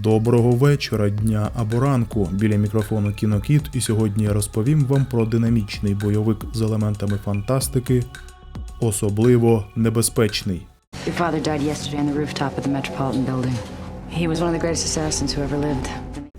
Доброго вечора, дня або ранку. Біля мікрофону Кінокіт, і сьогодні я розповім вам про динамічний бойовик з елементами фантастики, особливо небезпечний. Your father died yesterday on the rooftop of the Metropolitan Building. He was one of the greatest assassins who ever lived.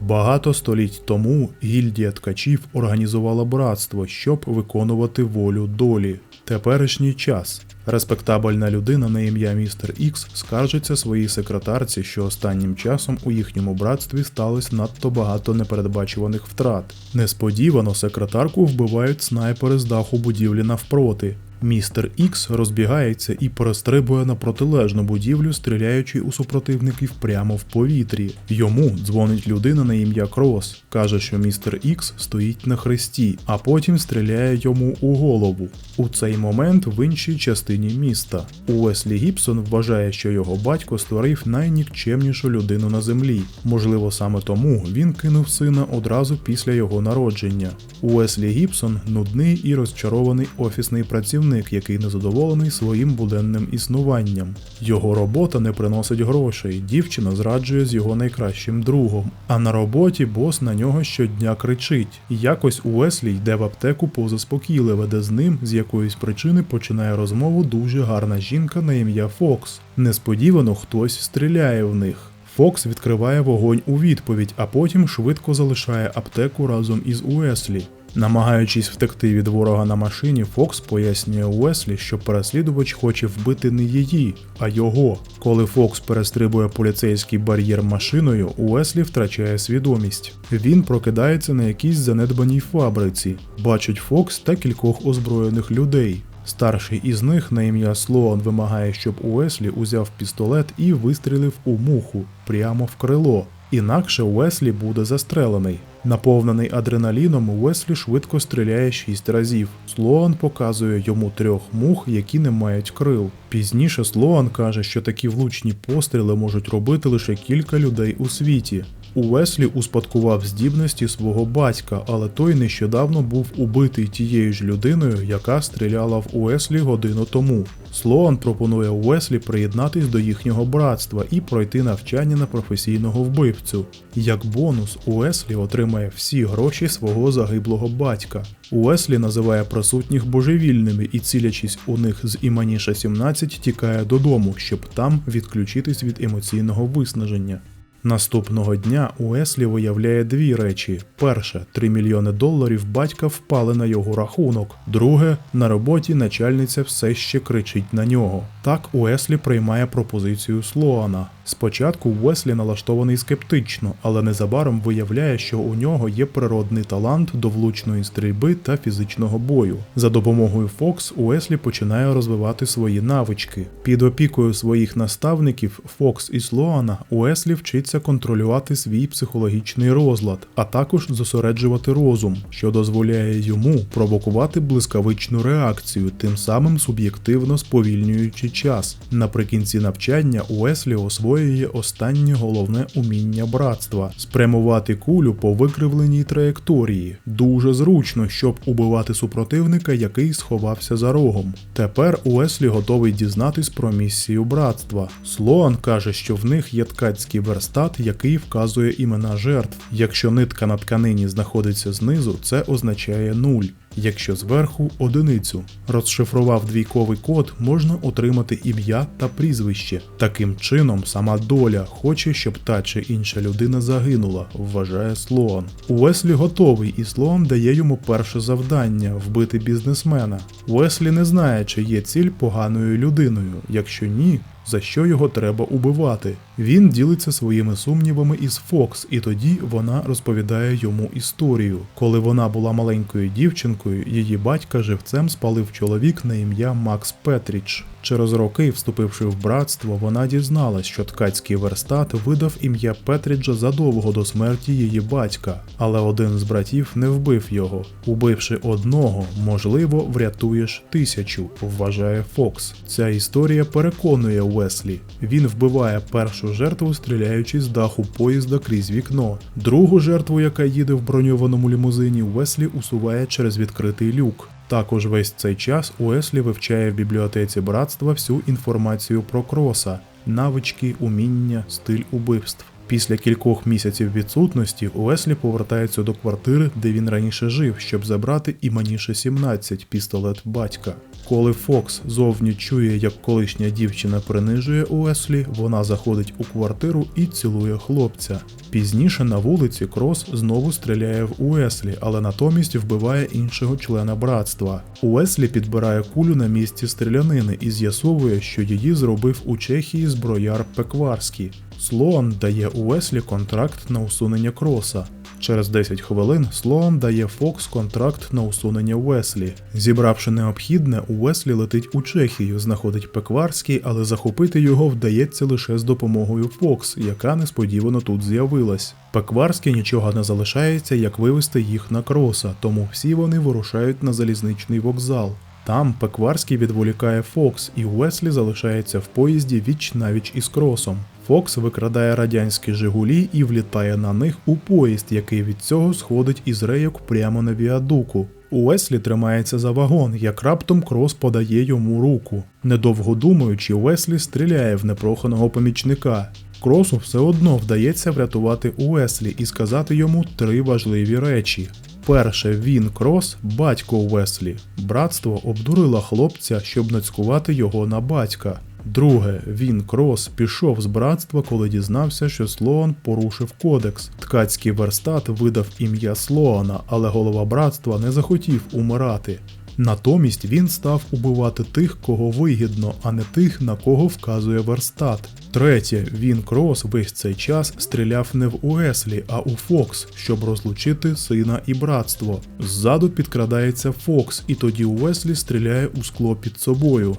Багато століть тому гільдія ткачів організувала братство, щоб виконувати волю долі. Теперішній час. Респектабельна людина на ім'я містер Ікс скаржиться своїй секретарці, що останнім часом у їхньому братстві сталося надто багато непередбачуваних втрат. Несподівано секретарку вбивають снайпери з даху будівлі навпроти. Містер Ікс розбігається і перестрибує на протилежну будівлю, стріляючи у супротивників прямо в повітрі. Йому дзвонить людина на ім'я Крос, каже, що містер Ікс стоїть на хресті, а потім стріляє йому у голову. У цей момент в іншій частині міста. Уеслі Гібсон вважає, що його батько створив найнікчемнішу людину на землі. Можливо, саме тому він кинув сина одразу після його народження. Уеслі Гібсон нудний і розчарований офісний працівник, який незадоволений своїм буденним існуванням. Його робота не приносить грошей. Дівчина зраджує з його найкращим другом. А на роботі бос на нього щодня кричить. Якось Уеслі йде в аптеку позаспокійливе, де з ним з якоїсь причини починає розмову дуже гарна жінка на ім'я Фокс. Несподівано хтось стріляє в них. Фокс відкриває вогонь у відповідь, а потім швидко залишає аптеку разом із Уеслі. Намагаючись втекти від ворога на машині, Фокс пояснює Уеслі, що переслідувач хоче вбити не її, а його. Коли Фокс перестрибує поліцейський бар'єр машиною, Уеслі втрачає свідомість. Він прокидається на якійсь занедбаній фабриці, бачить Фокс та кількох озброєних людей. Старший із них на ім'я Слоан вимагає, щоб Уеслі узяв пістолет і вистрілив у муху прямо в крило. Інакше Уеслі буде застрелений. Наповнений адреналіном, Уеслі швидко стріляє шість разів. Слоан показує йому трьох мух, які не мають крил. Пізніше Слоан каже, що такі влучні постріли можуть робити лише кілька людей у світі. Уеслі успадкував здібності свого батька, але той нещодавно був убитий тією ж людиною, яка стріляла в Уеслі годину тому. Слоан пропонує Уеслі приєднатись до їхнього братства і пройти навчання на професійного вбивцю. Як бонус, Уеслі отримає всі гроші свого загиблого батька. Уеслі називає присутніх божевільними і, цілячись у них з Іманіша 17, тікає додому, щоб там відключитись від емоційного виснаження. Наступного дня Уеслі виявляє дві речі: перше 3 мільйони доларів батька впали на його рахунок. Друге, на роботі начальниця все ще кричить на нього. Так Уеслі приймає пропозицію Слоана. Спочатку Уеслі налаштований скептично, але незабаром виявляє, що у нього є природний талант до влучної стрільби та фізичного бою. За допомогою Фокс Уеслі починає розвивати свої навички. Під опікою своїх наставників Фокс і Слоана Уеслі вчиться контролювати свій психологічний розлад, а також зосереджувати розум, що дозволяє йому провокувати блискавичну реакцію, тим самим суб'єктивно сповільнюючи час. Наприкінці навчання Уеслі освоює останнє головне уміння братства спрямувати кулю по викривленій траєкторії. Дуже зручно, щоб убивати супротивника, який сховався за рогом. Тепер Уеслі готовий дізнатись про місію братства. Слоан каже, що в них є ткацький верстат, який вказує імена жертв. Якщо нитка на тканині знаходиться знизу, це означає нуль. Якщо зверху одиницю розшифрував двійковий код, можна отримати ім'я та прізвище. Таким чином, сама доля хоче, щоб та чи інша людина загинула, вважає Слоан. Уеслі готовий, і Слоан дає йому перше завдання вбити бізнесмена. Уеслі не знає, чи є ціль поганою людиною. Якщо ні, за що його треба убивати. Він ділиться своїми сумнівами із Фокс, і тоді вона розповідає йому історію. Коли вона була маленькою дівчинкою, її батька живцем спалив чоловік на ім'я Макс Петріч. Через роки, вступивши в братство, вона дізналась, що ткацький верстат видав ім'я Петріджа задовго до смерті її батька, але один з братів не вбив його. Убивши одного, можливо, врятуєш тисячу, вважає Фокс. Ця історія переконує Уеслі. Він вбиває першу жертву, стріляючи з даху поїзда крізь вікно. Другу жертву, яка їде в броньованому лімузині, Уеслі усуває через відкритий люк. Також весь цей час Уеслі вивчає в бібліотеці братства всю інформацію про кроса, навички, уміння, стиль убивств. Після кількох місяців відсутності Уеслі повертається до квартири, де він раніше жив, щоб забрати іманіше 17 пістолет батька. Коли Фокс зовні чує, як колишня дівчина принижує Уеслі, вона заходить у квартиру і цілує хлопця. Пізніше на вулиці Крос знову стріляє в Уеслі, але натомість вбиває іншого члена братства. Уеслі підбирає кулю на місці стрілянини і з'ясовує, що її зробив у Чехії зброяр Пекварський. Слоан дає Уеслі контракт на усунення кроса. Через 10 хвилин Слоан дає Фокс контракт на усунення Уеслі. Зібравши необхідне, Уеслі летить у Чехію, знаходить Пекварський, але захопити його вдається лише з допомогою Фокс, яка несподівано тут з'явилась. Пекварський нічого не залишається, як вивести їх на кроса, тому всі вони вирушають на залізничний вокзал. Там Пекварський відволікає Фокс, і Уеслі залишається в поїзді віч навіч із кросом. Фокс викрадає радянські Жигулі і влітає на них у поїзд, який від цього сходить із рейок прямо на віадуку. Уеслі тримається за вагон, як раптом крос подає йому руку. Недовго думаючи, Уеслі стріляє в непроханого помічника. Кросу все одно вдається врятувати Уеслі і сказати йому три важливі речі. Перше, він Крос, батько Уеслі. Братство обдурило хлопця, щоб нацькувати його на батька. Друге, він Крос пішов з братства, коли дізнався, що Слоан порушив кодекс. Ткацький верстат видав ім'я Слоана, але голова братства не захотів умирати. Натомість він став убивати тих, кого вигідно, а не тих, на кого вказує верстат. Третє, він Крос весь цей час стріляв не в Уеслі, а у Фокс, щоб розлучити сина і братство. Ззаду підкрадається Фокс, і тоді Уеслі стріляє у скло під собою.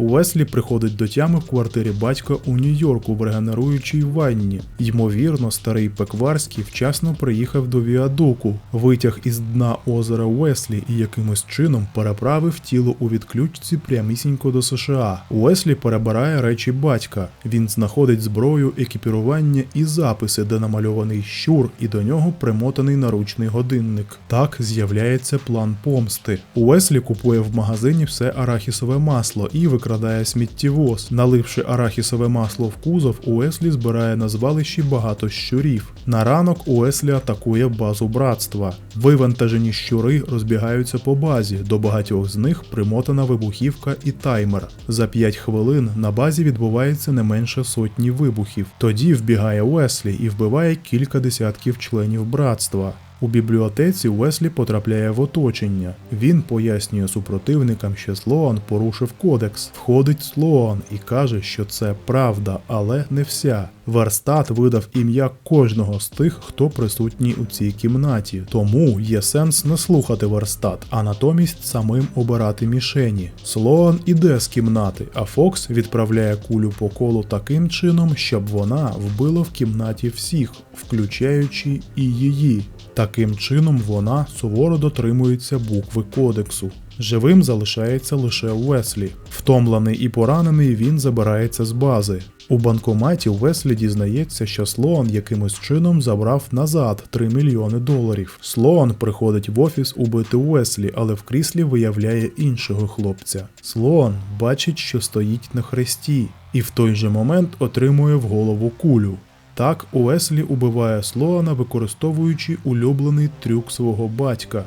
Уеслі приходить до тями в квартирі батька у Нью-Йорку в регенеруючій ванні. Ймовірно, старий Пекварський вчасно приїхав до Віадуку, витяг із дна озера Уеслі і якимось чином переправив тіло у відключці прямісінько до США. Уеслі перебирає речі батька. Він знаходить зброю, екіпірування і записи, де намальований щур, і до нього примотаний наручний годинник. Так з'являється план помсти. Уеслі купує в магазині все арахісове масло і викрадає сміттєвоз. Наливши арахісове масло в кузов, Уеслі збирає на звалищі багато щурів. На ранок Уеслі атакує базу братства. Вивантажені щури розбігаються по базі. До багатьох з них примотана вибухівка і таймер. За 5 хвилин на базі відбувається не менше сотні вибухів. Тоді вбігає Уеслі і вбиває кілька десятків членів братства. У бібліотеці Уеслі потрапляє в оточення. Він пояснює супротивникам, що Слоан порушив кодекс. Входить Слоан і каже, що це правда, але не вся. Верстат видав ім'я кожного з тих, хто присутній у цій кімнаті. Тому є сенс не слухати верстат, а натомість самим обирати мішені. Слоан іде з кімнати, а Фокс відправляє кулю по колу таким чином, щоб вона вбила в кімнаті всіх, включаючи і її. Таким чином вона суворо дотримується букви кодексу. Живим залишається лише Уеслі. Втомлений і поранений він забирається з бази. У банкоматі Уеслі дізнається, що Слоан якимось чином забрав назад 3 мільйони доларів. Слоан приходить в офіс убити Уеслі, але в кріслі виявляє іншого хлопця. Слоан бачить, що стоїть на хресті, і в той же момент отримує в голову кулю. Так Уеслі убиває Слоана, використовуючи улюблений трюк свого батька.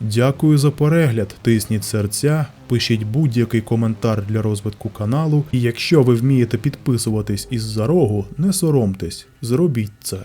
Дякую за перегляд. Тисніть серця, пишіть будь-який коментар для розвитку каналу. І якщо ви вмієте підписуватись із за рогу, не соромтесь, зробіть це.